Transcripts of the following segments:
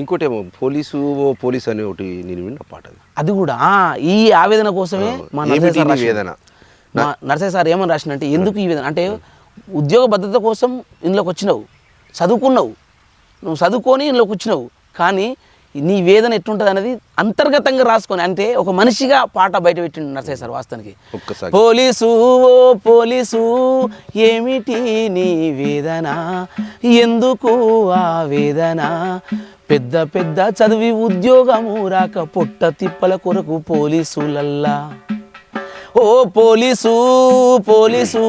ఇంకోటి ఏమో పోలీసు ఓ పోలీస్ అనే ఒకటి నేను విన్న పాట అది. అది కూడా ఆ, ఈ ఆవేదన కోసమే మా ఏమిటి నరసయ్య సార్ నీ రాసిండు. వేదన? మా నరసయ్య సార్ ఏమని ఎందుకు ఈ విధంగా అంటే ఉద్యోగ భద్రత కోసం ఇందులోకి వచ్చినావు చదువుకున్నావు. నువ్వు చదువుకొని ఇందులోకి వచ్చినావు. కానీ నీ వేదన ఎట్లుంటుంది అనేది అంతర్గతంగా రాసుకొని అంటే ఒక మనిషిగా పాట బయట పెట్టిండు నరసయ్య సార్ వాస్తవానికి. ఒక్కసారి. పోలీసు ఓ పోలీసు ఏమిటి నీ వేదన? ఎందుకు ఆ వేదన? పెద్ద పెద్ద చదివి ఉద్యోగము రాక పొట్ట తిప్పల కొరకు పోలీసులల్లా. ఓ పోలీసు పోలీసు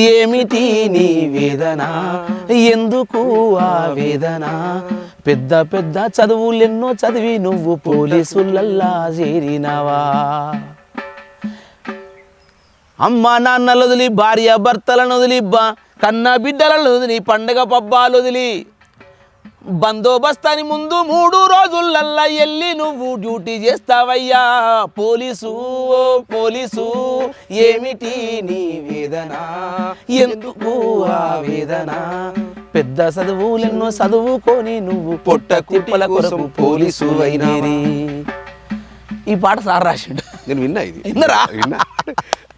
ఏమిటి నీ వేదన? ఎందుకు ఆ వేదన? పెద్ద పెద్ద చదువులెన్నో చదివి నువ్వు పోలీసులల్లా చేరినవా? అమ్మ నాన్నలు వదిలి భార్య భర్తలను వదిలి బా కన్న బిడ్డలను వదిలి పండగ పబ్బాలు వదిలి బందోబస్తాని ముందు మూడు రోజులల్లా ఎల్లి నువ్వు డ్యూటీ చేస్తావయ్యా. పోలీసు ఓ పోలీసు ఏమిటి నీ వేదన? ఎందుకు ఆ వేదన? పెద్ద చదువులెన్నో చదువుకొని నువ్వు పొట్ట కుప్పల కొరకు పోలీసు అయినరి ఈ పాట సార్ రాసిండు. నేను విన్నా ఇది. విన్నరా? విన్నా.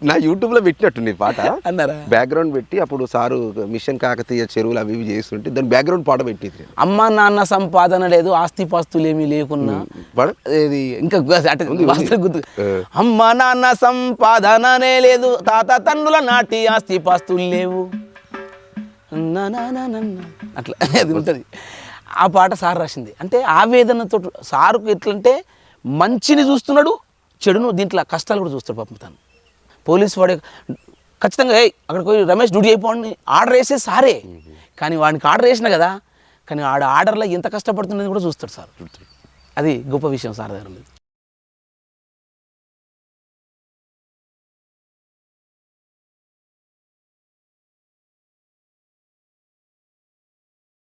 నా యూట్యూబ్లో పెట్టినట్టు నీ పాట. అన్నారా? బ్యాక్గ్రౌండ్ పెట్టి అప్పుడు సారు మిషన్ కాకతీయ చెరువులు అవి ఇవి చేస్తుంటే దాని బ్యాక్గ్రౌండ్ పాట పెట్టింది. అమ్మ నాన్న సంపాదన లేదు ఆస్తిపాస్తులు ఏమీ లేకున్నా ఇది ఇంకా గుర్తు ఏ. అమ్మ నాన్న సంపాదననే లేదు తాత తండ్రుల నాటి ఆస్తిపాస్తులు లేవు. నా నా నా. అట్లా అది ఉంటుంది. ఆ పాట సార్ రాసింది. అంటే ఆవేదనతో సారుకు ఎట్లంటే మంచిని చూస్తున్నాడు చెడును దీంట్లో కష్టాలు కూడా చూస్తాడు పాపం తను. పోలీస్ వాడే ఖచ్చితంగా అక్కడ అక్కడికి పోయి రమేష్ డ్యూటీ అయిపోండి ఆర్డర్ వేసే సారే. కానీ వాడికి ఆర్డర్ వేసిన కదా కానీ ఆడ ఆర్డర్లో ఎంత కష్టపడుతున్నది కూడా చూస్తాడు సార్. అది గొప్ప విషయం సార్ దగ్గర